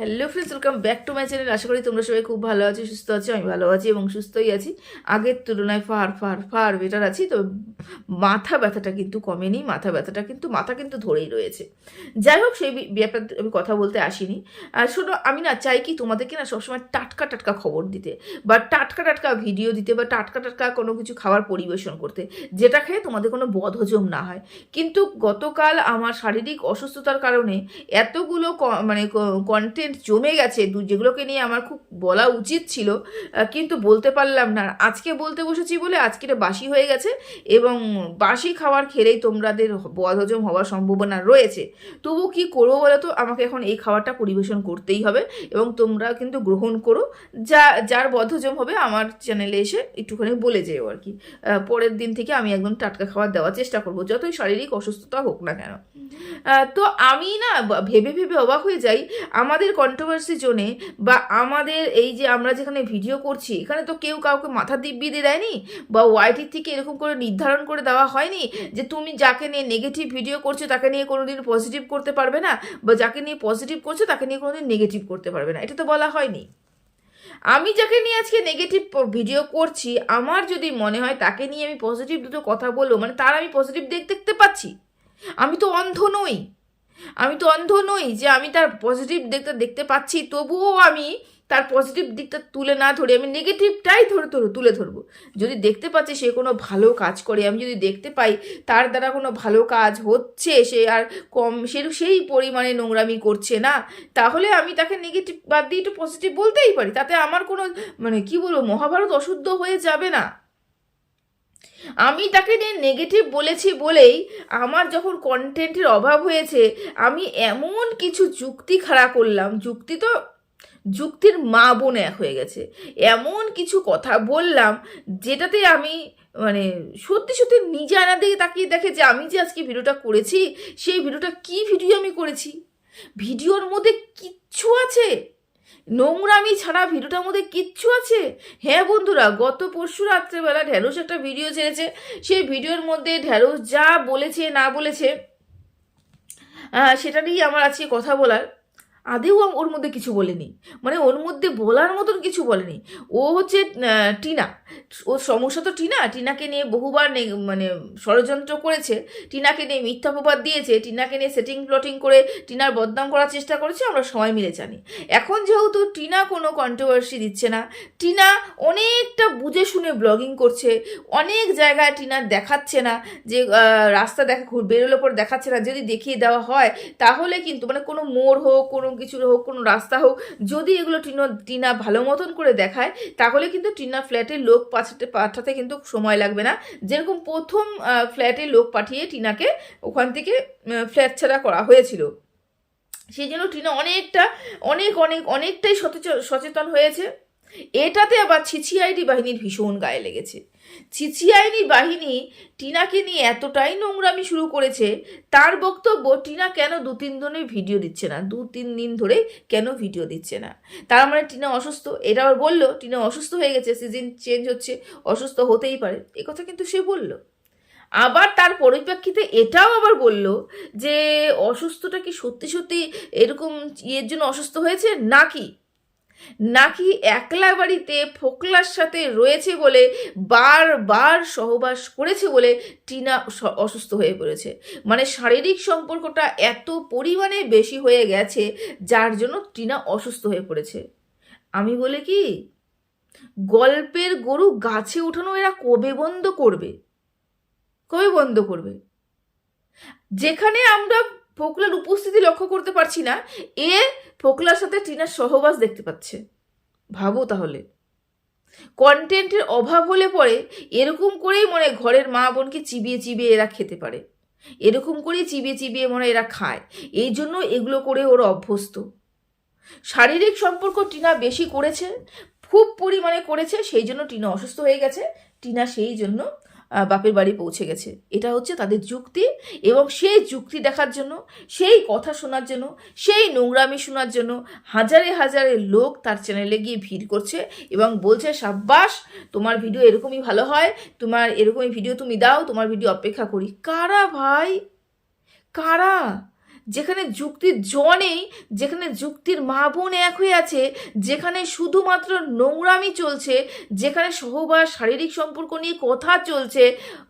Hello friends welcome back to my channel আশা করি তোমরা সবাই খুব ভালো আছো, সুস্থ আছো, আমি ভালো আছি এবং সুস্থই আছি। আগের তুলনায় ফার ফার ফার বেটার আছি। তবে মাথা ব্যথাটা কিন্তু কমেনি, মাথা ব্যথাটা কিন্তু, মাথা কিন্তু ধরেই রয়েছে। যাই হোক, সেই ব্যাপারে আমি কথা বলতে আসিনি। শোনো, আমি না চাই কি তোমাদেরকে না সবসময় টাটকা টাটকা খবর দিতে, বা টাটকা টাটকা ভিডিও দিতে, বা টাটকা টাটকা কোনো কিছু খাবার পরিবেশন করতে, যেটা খেয়ে তোমাদের কোনো বদহজম না হয়। কিন্তু গতকাল আমার শারীরিক অসুস্থতার কারণে এতগুলো মানে কন্টেন্ট জমে গেছে দু- যেগুলোকে নিয়ে আমার খুব বলা উচিত ছিল কিন্তু বলতে পারলাম না। আজকে বলতে বসেছি বলে আজকে এটা বাসি হয়ে গেছে এবং বাসি খাবার খেলেই তোমাদের বদহজম হওয়ার সম্ভাবনা রয়েছে। তবু কি করব বলো তো? আমাকে এখন এই খাবারটা পরিবেশন করতেই হবে এবং তোমরা কিন্তু গ্রহণ করো। যা যার বদহজম হবে আমার চ্যানেলে এসে একটুখানি বলে যেও আর কি। পরের দিন থেকে আমি একদম টাটকা খাবার দেওয়ার চেষ্টা করব যতই শারীরিক অসুস্থতা হোক না কেন। তো আমি না ভেবে ভেবে অবাক হয়ে যাই। আমাদের কন্ট্রোভার্সি জোনে বা আমাদের এই যে আমরা যেখানে ভিডিও করছি, এখানে তো কেউ কাউকে মাথা দিব্যি দিয়ে দেয়নি বা ওয়াইটির থেকে এরকম করে নির্ধারণ করে দেওয়া হয়নি যে তুমি যাকে নিয়ে নেগেটিভ ভিডিও করছ তাকে নিয়ে কোনোদিন পজিটিভ করতে পারবে না বা যাকে নিয়ে পজিটিভ করছ তাকে নিয়ে কোনোদিন নেগেটিভ করতে পারবে না। এটা তো বলা হয়নি। আমি যাকে নিয়ে আজকে নেগেটিভ ভিডিও করছি, আমার যদি মনে হয় তাকে নিয়ে আমি পজিটিভ দুটো কথা বলব মানে তার আমি পজিটিভ দিক দেখতে পাচ্ছি। আমি তো অন্ধ নই। আমি তো অন্ধ নই যে আমি তার পজিটিভ দিকটা দেখতে পাচ্ছি, তবুও আমি তার পজিটিভ দিকটা তুলে না ধরে, আমি নেগেটিভটাই ধরে ধরে তুলে ধরবো। যদি দেখতে পাচ্ছি সে কোনো ভালো কাজ করে, আমি যদি দেখতে পাই তার দ্বারা কোনো ভালো কাজ হচ্ছে, সে আর কম, সে সেই পরিমাণে নোংরামি করছে না, তাহলে আমি তাকে নেগেটিভ বাদ দিয়ে একটু পজিটিভ বলতেই পারি। তাতে আমার কোনো মানে কি বলব, মহাভারত অশুদ্ধ হয়ে যাবে না। আমি তাকে নিয়ে নেগেটিভ বলেছি বলেই আমার যখন কন্টেন্টের অভাব হয়েছে, আমি এমন কিছু যুক্তি খাড়া করলাম, যুক্তি তো যুক্তির মা বোন এক হয়ে গেছে। এমন কিছু কথা বললাম যেটাতে আমি মানে সত্যি সত্যি নিজে আনা দিকে তাকিয়ে দেখে যে আমি যে আজকে ভিডিওটা করেছি, সেই ভিডিওটা কি ভিডিও আমি করেছি? ভিডিওর মধ্যে কিচ্ছু আছে। নোংরামি ছাড়া ভিডিওটার মধ্যে কিচ্ছু আছে? হ্যাঁ বন্ধুরা, গত পরশু রাত্রেবেলা ঢ্যাঁড়স একটা ভিডিও ছেড়েছে। সেই ভিডিওর মধ্যে ঢ্যাঁড়স যা বলেছে না বলেছে সেটা নিয়েই আমার আজকে কথা বলার। আদেও ওর মধ্যে কিছু বলেনি। মানে ওর মধ্যে বলার মতন কিছু বলেনি। ও হচ্ছে টিনা। ওর সমস্যা তো টিনা। টিনাকে নিয়ে বহুবার মানে ষড়যন্ত্র করেছে। টিনাকে নিয়ে মিথ্যা প্রবাদ দিয়েছে। টিনাকে নিয়ে সেটিং প্লটিং করে টিনার বদনাম করার চেষ্টা করেছে। আমরা সবাই মিলে জানি। এখন যেহেতু টিনা কোনো কন্ট্রোভার্সি দিচ্ছে না, টিনা অনেকটা বুঝে শুনে ব্লগিং করছে। অনেক জায়গায় টিনা দেখাচ্ছে না যে রাস্তা দেখা বেরোলে পর দেখাচ্ছে না। যদি দেখিয়ে দেওয়া হয়, তাহলে কিন্তু মানে কোনো মোড় হোক, কোনো কিছু হোক, কোনো রাস্তা হোক, যদি এগুলো টিনা টিনা ভালো মতন করে দেখায়, তাহলে কিন্তু টিনা ফ্ল্যাটে লোক পাঠাতে পাঠাতে কিন্তু সময় লাগবে না। যেরকম প্রথম ফ্ল্যাটে লোক পাঠিয়ে টিনাকে ওখান থেকে ফ্ল্যাট ছাড়া করা হয়েছিল। সেই জন্য টিনা অনেকটা, অনেক অনেক, অনেকটাই সচেতন হয়েছে। এটাতে আবার ছিছিআইডি বাহিনীর ভীষণ গায়ে লেগেছে। ছিছিআইডি বাহিনী টিনাকে নিয়ে এতটাই নোংরামি শুরু করেছে, তার বক্তব্য টিনা কেন দু তিন দিনের ভিডিও দিচ্ছে না? দু তিন দিন ধরে কেন ভিডিও দিচ্ছে না? তার মানে টিনা অসুস্থ। এটা আবার বলল, টিনা অসুস্থ হয়ে গেছে, সিজন চেঞ্জ হচ্ছে, অসুস্থ হতেই পারে। কথা কিন্তু সে বলল। আবার তার পরিপ্রেক্ষিতে এটাও আবার বলল যে, অসুস্থটা কি সত্যি সত্যি এরকম ইয়ের জন্য অসুস্থ হয়েছে? নাকি? নাকি একলা বাড়িতে ফোকলার সাথে রয়েছে বলে বারবার সহবাস করেছে বলে টিনা অসুস্থ হয়ে পড়েছে? মানে শারীরিক সম্পর্কটা এত পরিমাণে বেশি হয়ে গেছে, যার জন্য টিনা অসুস্থ হয়ে পড়েছে। আমি বলে কি, গল্পের গরু গাছে উঠানো এরা কবে বন্ধ করবে? কবে বন্ধ করবে? যেখানে আমরা ফোকলার উপস্থিতি লক্ষ্য করতে পারছি না। এ ফোকলার সাথে টিনার সহবাস দেখতে পাচ্ছে। ভাবো তাহলে। কন্টেন্টের অভাব হলে পরে এরকম করেই মনে ঘরের মা বোনকে চিবিয়ে চিবিয়ে এরা খেতে পারে। এরকম করেই চিবিয়ে চিবিয়ে মনে এরা খায়। এই জন্য এগুলো করে ওরা অভ্যস্ত। শারীরিক সম্পর্ক টিনা বেশি করেছে, খুব পরিমাণে করেছে, সেই জন্য টিনা অসুস্থ হয়ে গেছে। টিনা সেই জন্য বাপের বাড়ি পৌঁছে গেছে। এটা হচ্ছে তাদের যুক্তি এবং সেই যুক্তি দেখার জন্য, সেই কথা শোনার জন্য, সেই নোংরামি শোনার জন্য হাজারে হাজারে লোক তার চ্যানেলে গিয়ে ভিড় করছে এবং বলছে, সাব্বাস, তোমার ভিডিও এরকমই ভালো হয়, তোমার এরকমই ভিডিও তুমি দাও, তোমার ভিডিও অপেক্ষা করি। কারা ভাই? কারা? যেখানে যুক্তির জ নেই, যেখানে যুক্তির মা বোন এক হয়ে আছে, যেখানে শুধুমাত্র নোংরামি চলছে, যেখানে সহবাস, শারীরিক সম্পর্ক নিয়ে কথা চলছে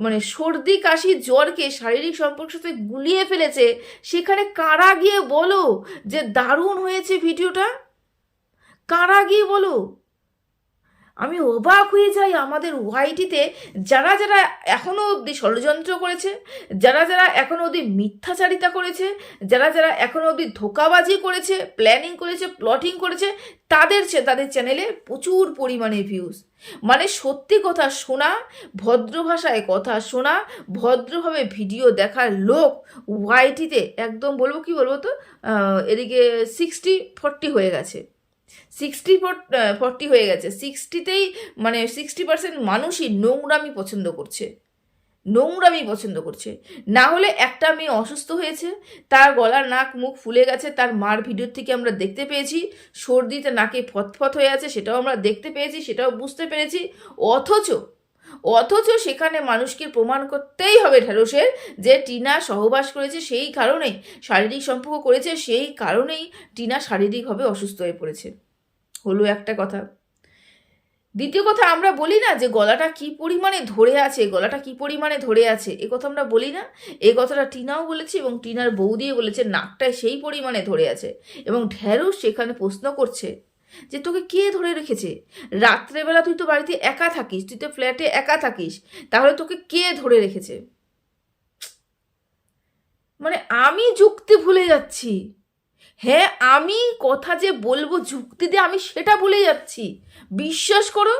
মানে সর্দি, কাশি, জ্বরকে শারীরিক সম্পর্কের সাথে গুলিয়ে ফেলেছে, সেখানে কারা গিয়ে বলো যে দারুণ হয়েছে ভিডিওটা? কারা গিয়ে বলো? আমি অবাক হয়ে যাই আমাদের ওয়াইটিতে যারা যারা এখনও অবধি ষড়যন্ত্র করেছে, যারা যারা এখনও অবধি মিথ্যাচারিতা করেছে, যারা যারা এখনও অবধি ধোকাবাজি করেছে প্ল্যানিং করেছে প্লটিং করেছে, তাদের তাদের চ্যানেলে প্রচুর পরিমাণে ভিউজ মানে সত্যি কথা শোনা, ভদ্র ভাষায় কথা শোনা, ভদ্রভাবে ভিডিও দেখার লোক ওয়াইটিতে একদম বলব কি বলব তো এদিকে সিক্সটি ফর্টি হয়ে গেছে। সিক্সটি ফোরটি হয়ে গেছে। সিক্সটিতেই মানে সিক্সটি পার্সেন্ট মানুষই নোংরামি পছন্দ করছে। নোংরামি পছন্দ করছে। না হলে একটা মেয়ে অসুস্থ হয়েছে, তার গলার নাক, মুখ ফুলে গেছে, তার মার ভিডিওর থেকে আমরা দেখতে পেয়েছি, সর্দিতে নাকে ফতফত হয়ে আছে সেটাও আমরা দেখতে পেয়েছি, সেটাও বুঝতে পেরেছি। অথচ অথচ সেখানে মানুষকে প্রমাণ করতেই হবে ঢেঁড়সের যে টিনা সহবাস করেছে সেই কারণেই শারীরিক সম্পর্ক করেছে, সেই কারণেই টিনা শারীরিকভাবে অসুস্থ হয়ে পড়েছে। হলো একটা কথা। দ্বিতীয় কথা, আমরা বলি না যে গলাটা কি পরিমাণে ধরে আছে, গলাটা কি পরিমাণে ধরে আছে, এ কথা আমরা বলি না। এ কথাটা টিনাও বলেছে এবং টিনার বৌদিও বলেছে, নাকটায় সেই পরিমাণে ধরে আছে। এবং ঢ্যাঁড়স সেখানে প্রশ্ন করছে যে, তোকে কে ধরে রেখেছে? রাত্রেবেলা তুই তো বাড়িতে একা থাকিস, তুই তো ফ্ল্যাটে একা থাকিস, তাহলে তোকে কে ধরে রেখেছে? মানে আমি যুক্তি ভুলে যাচ্ছি। হ্যাঁ আমি কথা যে বলব যুক্তি দিয়ে আমি সেটা ভুলে যাচ্ছি। বিশ্বাস করো,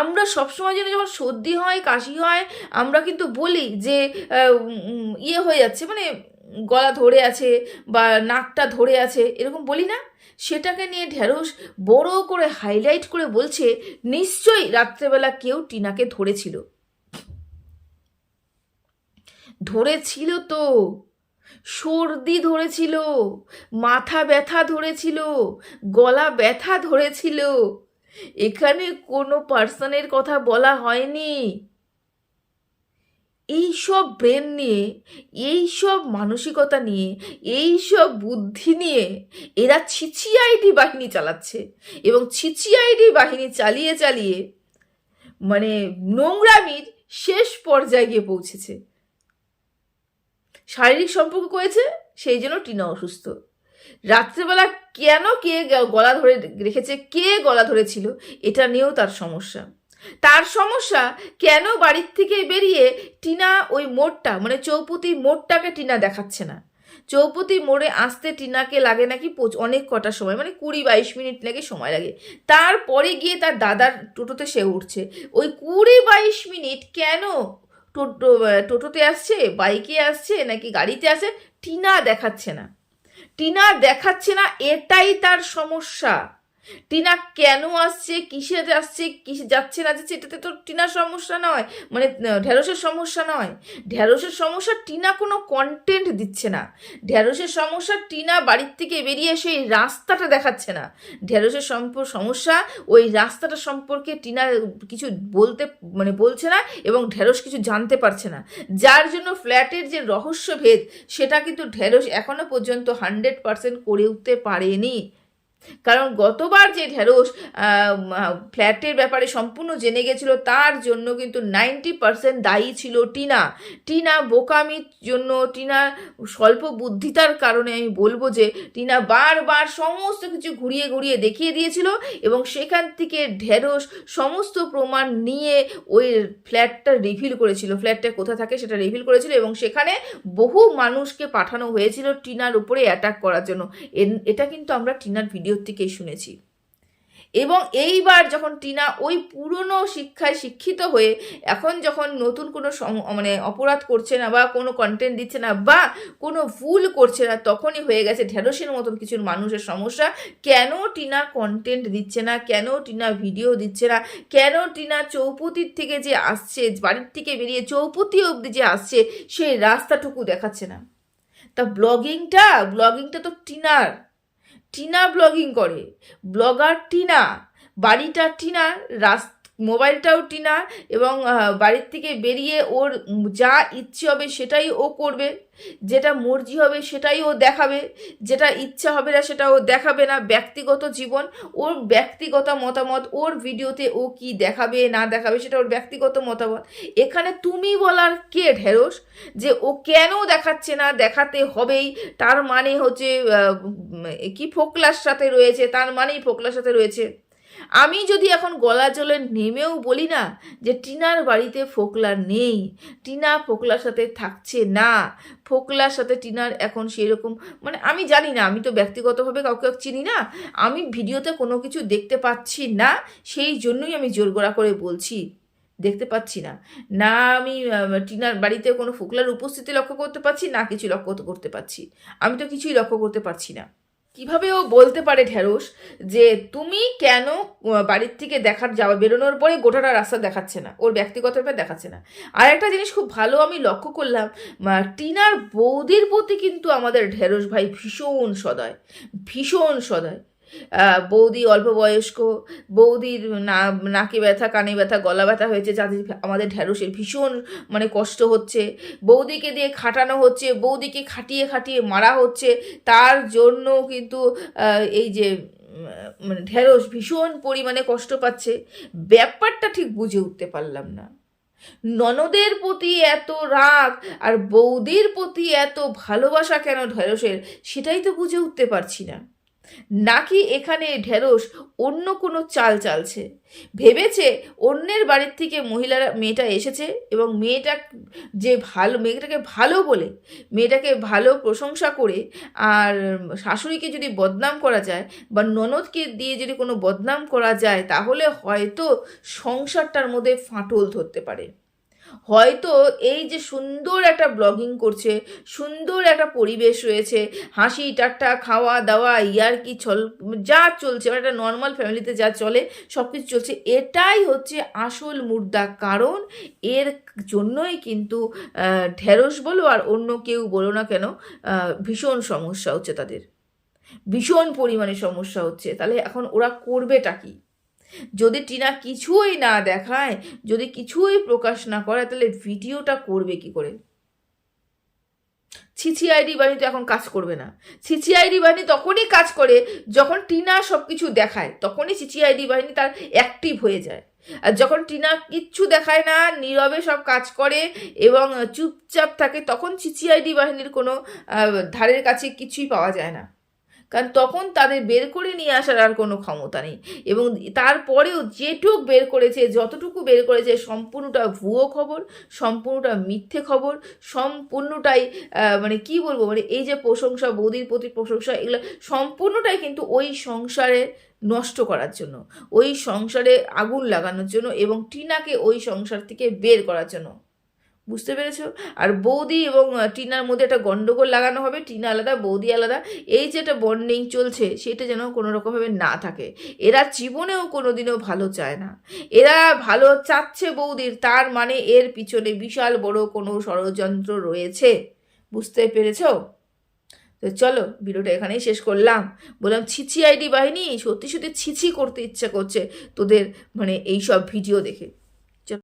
আমরা সবসময় যেন যখন সর্দি হয়, কাশি হয়, আমরা কিন্তু বলি যে ইয়ে হয়ে যাচ্ছে মানে গলা ধরে আছে বা নাকটা ধরে আছে, এরকম বলি না। সেটাকে নিয়ে ঢেঁড়স বড় করে হাইলাইট করে বলছে, নিশ্চয়ই রাত্রেবেলা কেউ টিনাকে ধরেছিল। ধরেছিল তো। সর্দি ধরেছিল, মাথা ব্যথা ধরেছিল, গলা ব্যথা ধরেছিল। এখানে কোনো পার্সনের কথা বলা হয়নি। এই সব ব্রেন নিয়ে, এই সব মানসিকতা নিয়ে, এই সব বুদ্ধি নিয়ে এরা ছিছিআইডি বাহিনী চালাচ্ছে এবং ছিছিআইডি বাহিনী চালিয়ে চালিয়ে মানে নোংরামির শেষ পর্যায়ে গিয়ে পৌঁছেছে। শারীরিক সম্পর্ক করেছে, সেই জন্য টিনা অসুস্থ। রাত্রেবেলা কেন কে গলা ধরে রেখেছে, কে গলা ধরেছিল, এটা নিয়েও তার সমস্যা। তার সমস্যা, কেন বাড়ির থেকে বেরিয়ে টিনা ওই মোড়টা মানে চৌপতি মোড়টাকে টিনা দেখাচ্ছে না? চৌপতি মোড়ে আসতে টিনাকে লাগে নাকি অনেক কটা সময় মানে কুড়ি বাইশ মিনিট নাকি সময় লাগে। তারপরে গিয়ে তার দাদার টোটোতে সে উঠছে। ওই কুড়ি বাইশ মিনিট কেন টোটো টোটোতে আসছে, বাইকে আসছে, নাকি গাড়িতে আসছে, টিনা দেখাচ্ছে না। টিনা দেখাচ্ছে না, এটাই তার সমস্যা। টিনা কেন আসছে? কিসে আসছে কিসে যাচ্ছে না যাচ্ছে? এটাতে তো টিনার সমস্যা নয়। মানে আহ, ঢেঁড়সের সমস্যা নয়। ঢেঁড়সের সমস্যা টিনা কোনো কন্টেন্ট দিচ্ছে না। ঢেঁড়সের সমস্যা টিনা বাড়ির থেকে বেরিয়ে সেই রাস্তাটা দেখাচ্ছে না। ঢেঁড়সের সম্প- সমস্যা ওই রাস্তাটা সম্পর্কে টিনা কিছু বলতে মানে বলছে না এবং ঢেঁড়স কিছু জানতে পারছে না। যার জন্য ফ্ল্যাটের যে রহস্যভেদ সেটা কিন্তু ঢেঁড়স এখনও পর্যন্ত হান্ড্রেড পার্সেন্ট করে উঠতে পারেনি। কারণ গতবার যে ঢেঁড়স ফ্ল্যাটের ব্যাপারে সম্পূর্ণ জেনে গেছিল, তার জন্য কিন্তু নাইনটি পার্সেন্ট দায়ী ছিল টিনা। টিনা বোকামির জন্য, টিনা স্বল্প বুদ্ধিতার কারণে আমি বলব যে, টিনা বারবার সমস্ত কিছু ঘুরিয়ে ঘুরিয়ে দেখিয়ে দিয়েছিল এবং সেখান থেকে ঢেঁড়স সমস্ত প্রমাণ নিয়ে ওই ফ্ল্যাটটা রিভিল করেছিল। ফ্ল্যাটটা কোথা থাকে সেটা রিভিল করেছিল এবং সেখানে বহু মানুষকে পাঠানো হয়েছিল টিনার উপরে অ্যাটাক করার জন্য। এটা কিন্তু আমরা টিনার ভিডিওর থেকেই শুনেছি। এবং এইবার যখন টিনা ওই পুরনো শিক্ষায় শিক্ষিত হয়ে এখন যখন নতুন কোনো মানে অপরাধ করছে না বা কোনো কন্টেন্ট দিচ্ছে না বা কোনো ভুল করছে না, তখনই হয়ে গেছে ঢেঁড়সের মতন কিছু মানুষের সমস্যা। কেন টিনা কন্টেন্ট দিচ্ছে না? কেন টিনা ভিডিও দিচ্ছে না? কেন টিনা চৌপতির থেকে যে আসছে, বাড়ির থেকে বেরিয়ে চৌপতি অবধি যে আসছে, সেই রাস্তাটুকু দেখাচ্ছে না? তা ব্লগিংটা ব্লগিংটা তো টিনার। টিনা ব্লগিং করে। ব্লগার টিনা বাড়িটা টিনার রাস মোবাইলটাও টিনা এবং বাড়ির থেকে বেরিয়ে ওর যা ইচ্ছে হবে সেটাই ও করবে। যেটা মর্জি হবে সেটাই ও দেখাবে। যেটা ইচ্ছা হবে না সেটা ও দেখাবে না। ব্যক্তিগত জীবন, ওর ব্যক্তিগত মতামত, ওর ভিডিওতে ও কি দেখাবে, না দেখাবে সেটা ওর ব্যক্তিগত মতামত। এখানে তুমি বলার কে ঢেরস যে ও কেন দেখাচ্ছে না, দেখাতে হবেই। তার মানে হচ্ছে কি ফোকলার সাথে রয়েছে, তার মানেই ফোকলার সাথে রয়েছে। আমি যদি এখন গলা জলে নেমেও বলি না যে টিনার বাড়িতে ফোকলা নেই, টিনা ফোকলার সাথে থাকছে না, ফোকলার সাথে টিনার এখন সেরকম মানে আমি জানি না, আমি তো ব্যক্তিগতভাবে কাউকে চিনি না, আমি ভিডিওতে কোনো কিছু দেখতে পাচ্ছি না, সেই জন্যই আমি জোর গড়া করে বলছি, দেখতে পাচ্ছি না। না আমি টিনার বাড়িতে কোনো ফোকলার উপস্থিতি লক্ষ্য করতে পারছি, না কিছু লক্ষ্য করতে পারছি। আমি তো কিছুই লক্ষ্য করতে পারছি না। কীভাবে ও বলতে পারে ঢেঁড়স যে তুমি কেন বাড়ির থেকে দেখার যাওয়া, বেরোনোর পরে গোটাটা রাস্তা দেখাচ্ছে না, ওর ব্যক্তিগত ব্যাপার দেখাচ্ছে না। আর একটা জিনিস খুব ভালো আমি লক্ষ্য করলাম টিনার বৌদির প্রতি কিন্তু আমাদের ঢেঁড়স ভাই ভীষণ সদয় ভীষণ সদয়। বৌদি অল্প বয়স্ক, বৌদির না, নাকে ব্যথা, কানে ব্যথা, গলা ব্যথা হয়েছে, যাদের আমাদের ঢেঁড়সের ভীষণ মানে কষ্ট হচ্ছে। বৌদিকে দিয়ে খাটানো হচ্ছে, বৌদিকে খাটিয়ে খাটিয়ে মারা হচ্ছে। তার জন্য কিন্তু এই যে মানে ঢেঁড়স ভীষণ পরিমাণে কষ্ট পাচ্ছে। ব্যাপারটা ঠিক বুঝে উঠতে পারলাম না। ননদের প্রতি এত রাগ আর বৌদির প্রতি এত ভালোবাসা কেন ঢেঁড়সের সেটাই তো বুঝে উঠতে পারছি না। নাকি এখানে ঢেঁড়স অন্য কোনো চাল চালছে? ভেবেছে অন্যের বাড়ির থেকে মহিলারা মেয়েটা এসেছে এবং মেয়েটা যে ভালো, মেয়েটাকে ভালো বলে, মেয়েটাকে ভালো প্রশংসা করে আর শাশুড়িকে যদি বদনাম করা যায় বা ননদকে দিয়ে যদি কোনো বদনাম করা যায়, তাহলে হয়তো সংসারটার মধ্যে ফাটল ধরতে পারে। হয়তো এই যে সুন্দর একটা ব্লগিং করছে, সুন্দর একটা পরিবেশ রয়েছে, হাসি ঠাট্টা খাওয়া দাওয়া, ইয়ার কি চল, যা চলছে মানে একটা নর্মাল ফ্যামিলিতে যা চলে সব কিছু চলছে, এটাই হচ্ছে আসল মুদ্রা কারণ এর জন্যই কিন্তু ঢেঁড়স বলো আর অন্য কেউ বলো না কেন ভীষণ সমস্যা হচ্ছে তাদের। ভীষণ পরিমাণে সমস্যা হচ্ছে। তাহলে এখন ওরা করবেটা কি? যদি টিনা কিছুই না দেখায়, যদি কিছুই প্রকাশ না করে, তাহলে ভিডিওটা করবে কি করে? ছিছি আইডি বাহিনী তো এখন কাজ করবে না। ছিছি আইডি বাহিনী তখনই কাজ করে যখন টিনা সব কিছু দেখায়, তখনই ছিছি আইডি বাহিনী তার অ্যাক্টিভ হয়ে যায়। আর যখন টিনা কিচ্ছু দেখায় না, নীরবে সব কাজ করে এবং চুপচাপ থাকে, তখন ছিছি আইডি বাহিনীর কোনো ধারের কাছে কিছুই পাওয়া যায় না। কারণ তখন তাদের বের করে নিয়ে আসার আর কোনো ক্ষমতা নেই। এবং তারপরেও যেটুক বের করেছে, যতটুকু বের করেছে, সম্পূর্ণটা ভুয়ো খবর, সম্পূর্ণটা মিথ্যে খবর, সম্পূর্ণটাই মানে কি বলব মানে এই যে প্রশংসা, বৌদির প্রতি প্রশংসা, এগুলো সম্পূর্ণটাই কিন্তু ওই সংসারে নষ্ট করার জন্য, ওই সংসারে আগুন লাগানোর জন্য এবং টিনাকে ওই সংসার থেকে বের করার জন্য। বুঝতে পেরেছ? আর বৌদি এবং টিনার মধ্যে একটা গন্ডগোল লাগানো হবে, টিনা আলাদা, বৌদি আলাদা। এই যে একটা বন্ডিং চলছে, সেটা যেন কোনো রকমভাবে না থাকে। এরা জীবনেও কোনোদিনও ভালো চায় না। এরা ভালো চাচ্ছে বৌদির, তার মানে এর পিছনে বিশাল বড় কোনো ষড়যন্ত্র রয়েছে। বুঝতে পেরেছ? তো চলো, ভিডিওটা এখানেই শেষ করলাম। বললাম ছিছি আইডি বাহিনী, সত্যি সত্যি ছিছি করতে ইচ্ছা করছে তোদের মানে এই সব ভিডিও দেখে।